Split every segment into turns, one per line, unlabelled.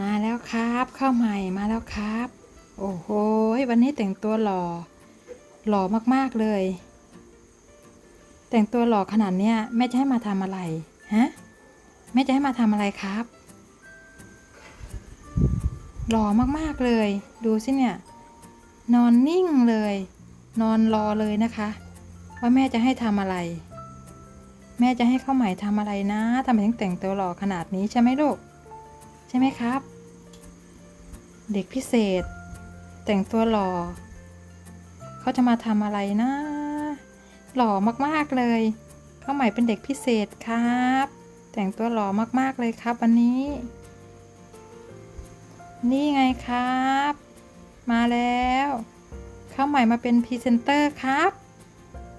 มาแล้วครับข้าวใหม่มาแล้วครับ โอ้โหวันนี้แต่งตัวหล่อ หล่อมากๆเลย แต่งตัวหล่อขนาดเนี้ยแม่จะให้มาทำอะไรฮะแม่จะให้มาทำอะไรครับ หล่อมากๆเลย ดูสิเนี่ย นอนนิ่งเลย นอนรอเลยนะคะ ว่าแม่จะให้ทำอะไร แม่จะให้ข้าวใหม่ทำอะไรนะทำไมถึงแต่งตัวหล่อขนาดนี้ใช่ไหมลูก ใช่ไหมครับ เด็กพิเศษ แต่งตัวหล่อเขาจะมาทำอะไรนะ หล่อมากๆเลยเข้าใหม่เป็นเด็กพิเศษครับ แต่งตัวหล่อมากๆเลยครับวันนี้ นี่ไงครับ มาแล้วข้าใหม่มาเป็นพรีเซนเตอร์ครับ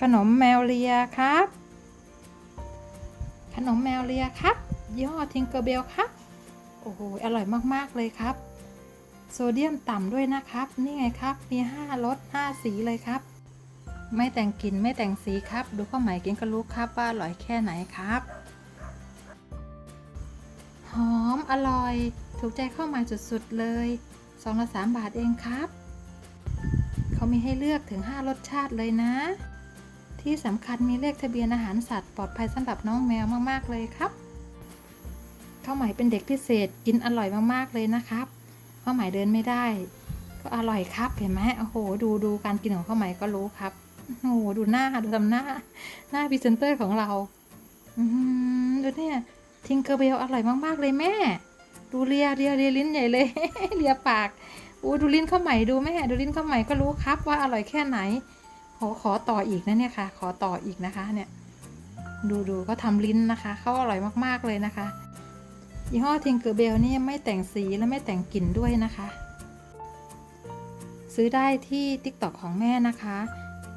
ขนมแมวเลียครับ ขนมแมวเลียครับย่อทิงเกอร์เบลครับ อ้โห อร่อยมากๆเลยครับ โซเดียมต่ำด้วยนะครับ นี่ไงครับ มี5รส5สีเลยครับ ไม่แต่งกลิ่นไม่แต่งสีครับ ดูข้าวหมายกินก็รู้ครับว่าอร่อยแค่ไหนครับ หอมอร่อย ถูกใจข้าวหมายสุดๆเลยซองละ3บาทเองครับ เขามีให้เลือกถึง 5 รสชาติเลยนะ ที่สำคัญมีเลขทะเบียนอาหารสัตว์ปลอดภัยสำหรับน้องแมวมากๆเลยครับ ข้าวไหมเป็นเด็กพิเศษกินอร่อยมากๆเลยนะครับข้าวไหมเดินไม่ได้ ก็อร่อยครับเห็นไหมโอ้โห ดูดูการกินของข้าวไหมก็รู้ครับโอ้โหดูหน้าดูทำหน้า หน้าพรีเซนเตอร์ของเราอืมดูเนี่ยทิงเกอร์เบลอร่อยมากๆเลยแม่ ดูเลียเลียเลียลิ้นใหญ่เลยเลียปากโอ้ดูลิ้นข้าวไหมดูแม่ดูลิ้นข้าวไหมก็รู้ครับว่าอร่อยแค่ไหนขอขอต่ออีกนะเนี่ยค่ะ ขอต่ออีกนะคะเนี่ย ดูดูก็ทำลิ้นนะคะเขาอร่อยมากๆเลยนะคะ ยี่ห้อทิงเกอร์เบลนี่ไม่แต่งสีและไม่แต่งกลิ่นด้วยนะคะ ซื้อได้ที่ TikTok ของแม่นะคะ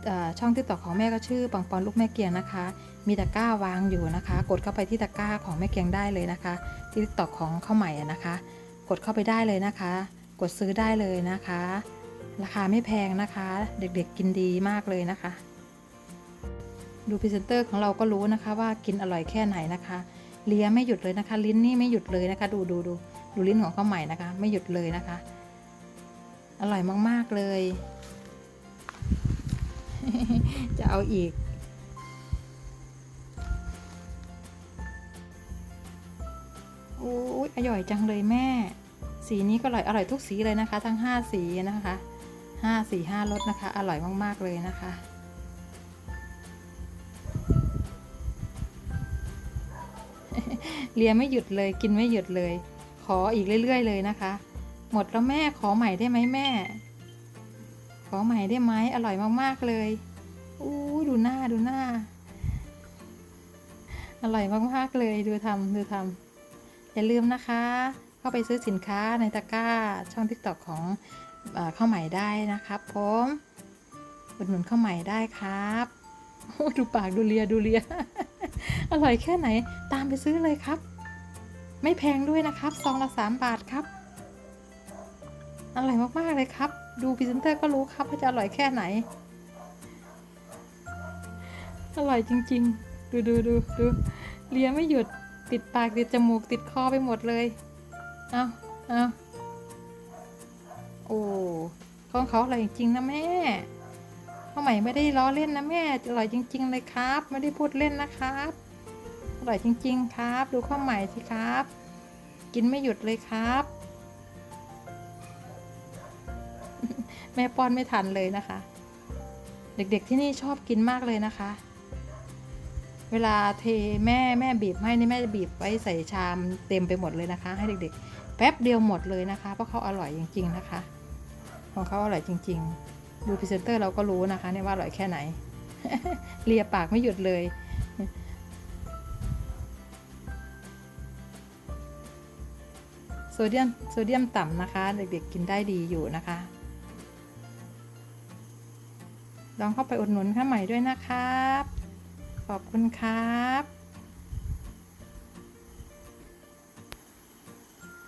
เอ่อช่อง TikTok ของแม่ก็ชื่อปังปอนลูกแม่เกียงนะคะ มีตะกร้าวางอยู่นะคะ กดเข้าไปที่ตะกร้าของแม่เกียงได้เลยนะคะ ที่ TikTok ของข้าวใหม่นะคะ กดเข้าไปได้เลยนะคะ กดซื้อได้เลยนะคะ ราคาไม่แพงนะคะ เด็กๆกินดีมากเลยนะคะ ดูพรีเซนเตอร์ของเราก็รู้นะคะว่ากินอร่อยแค่ไหนนะคะ เลียไม่หยุดเลยนะคะ ลิ้นนี่ไม่หยุดเลยนะคะ ดูดูดูดูลิ้นของข้าวใหม่นะคะ ไม่หยุดเลยนะคะ อร่อยมาก ๆ เลย จะเอาอีกโอ้ยอร่อยจังเลยแม่ สีนี้ก็อร่อยอร่อยทุกสีเลยนะคะ ทั้งห้าสีนะคะห้าสีห้ารสนะคะ อร่อยมาก ๆ เลยนะคะ เลียไม่หยุดเลยกินไม่หยุดเลย ขออีกเรื่อย ๆ เลยนะคะ หมดแล้วแม่ขอใหม่ได้ไหมแม่ ขอใหม่ได้ไหมอร่อยมากๆเลยอู้ดูหน้าดูหน้า อร่อยมากๆเลยดูทำดูทำอย่าลืมนะคะเข้าไปซื้อสินค้าในตะกร้าช่องทิกตอกของเข้าวใหม่ได้นะครับผมอุดหนุนข้าวใหม่ได้ครับโอ้ดูปากดูเลียดูเลีย อร่อยแค่ไหนตามไปซื้อเลยครับ ไม่แพงด้วยนะครับซองละสามบาทครับ อร่อยมากๆเลยครับ ดูพรีเซนเตอร์ก็รู้ครับว่าจะอร่อยแค่ไหน อร่อยจริง ๆ ดูดูดูดูเลียไม่หยุดติดปากติดจมูกติดคอไปหมดเลย เอาเอาโอ้ของเขาอร่อยจริงนะแม่าวใหม่ไม่ได้ล้อเล่นนะแม่อร่อยจริง ๆ เลยครับ ไม่ได้พูดเล่นนะครับอร่อยจริง ๆ ครับ ดูข้าวใหม่สิครับ กินไม่หยุดเลยครับ แม่ป้อนไม่ทันเลยนะคะ เด็กๆที่นี่ชอบกินมากเลยนะคะ เวลาเทแม่แม่บีบให้นี่แม่จะบีบไว้ใส่ชามเต็มไปหมดเลยนะคะ ให้เด็กๆ แป๊บเดียวหมดเลยนะคะ เพราะเขาอร่อยจริง ๆ นะคะ ของเขาอร่อยจริง ๆ ดูพรีเซนเตอร์เราก็รู้นะคะเนี่ยว่าอร่อยแค่ไหน เลียปากไม่หยุดเลย โซเดียมโซเดียมต่ำนะคะ เด็กๆกินได้ดีอยู่นะคะ ลองเข้าไปอุดหนุนข้าใหม่ด้วยนะครับ ขอบคุณครับ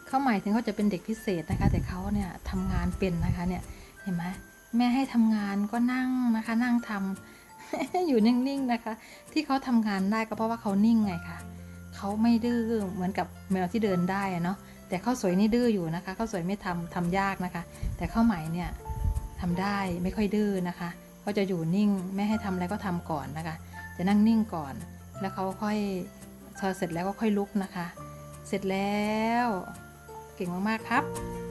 ข้าใหม่ถึงเขาจะเป็นเด็กพิเศษนะคะ แต่เขาเนี่ยทำงานเป็นนะคะเนี่ยเห็นไหม แม่ให้ทำงานก็นั่งนะคะ นั่งทำอยู่นิ่งๆนะคะ ที่เขาทำงานได้ก็เพราะว่าเขานิ่งไงคะเขาไม่ดื้อเหมือนกับแมวที่เดินได้อะเนาะแต่ข้าวสวยนี่ดื้ออยู่นะคะข้าวสวยไม่ทำทำยากนะคะ แต่ข้าวใหม่เนี่ยทำได้ไม่ค่อยดื้อนะคะก็จะอยู่นิ่งไม่ให้ทำอะไรก็ทำก่อนนะคะ จะนั่งนิ่งก่อน แล้วเขาค่อยพอเสร็จแล้วก็ค่อยลุกนะคะ เสร็จแล้ว เก่งมาก ๆ ครับ